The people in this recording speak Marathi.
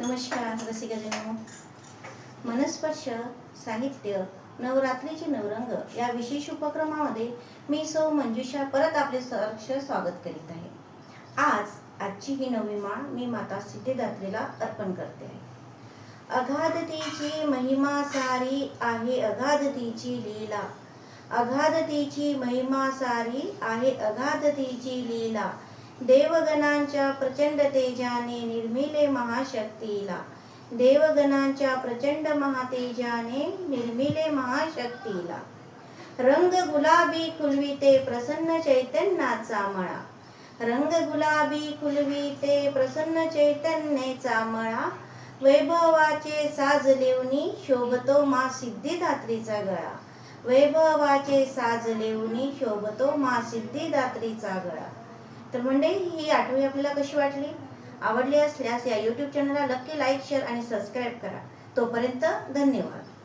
नमस्कार रसिकजनो मनस्पर्श साहित्य नवरात्रीचे नवरंग या विशेष उपक्रमामध्ये मी सौ मंजुषा परत आपले सहर्ष स्वागत करीत आहे. आज आजची ही नवी माळ मी माता सिद्धिदात्रीला अर्पण करते आहे. अगाधतेची महिमा सारी आहे अगाधतेची लीला. अगाधतेची महिमा सारी आहे अगाधतेची लीला. देवगणांच्या प्रचंड तेजाने निर्मिले महाशक्तीला. देवगणांच्या प्रचंड महातेजाने निर्मिले महाशक्तीला. रंग गुलाबी खुलविते प्रसन्न चैतन्याचा मळा. रंग गुलाबी खुलविते प्रसन्न चैतन्याचा मळा. वैभवाचे साज लेवनी शोभतो मा सिद्धिदात्रीचा गळा. वैभवाचे साज लेवनी शोभतो मा सिद्धिदात्रीचा गळा. तर मंडळी ही आठवणी आपल्याला कशी वाटली? आवडली असल्यास या यूट्यूब चॅनलला नक्की लाईक शेअर आणि सबस्क्राईब करा. तोपर्यंत धन्यवाद.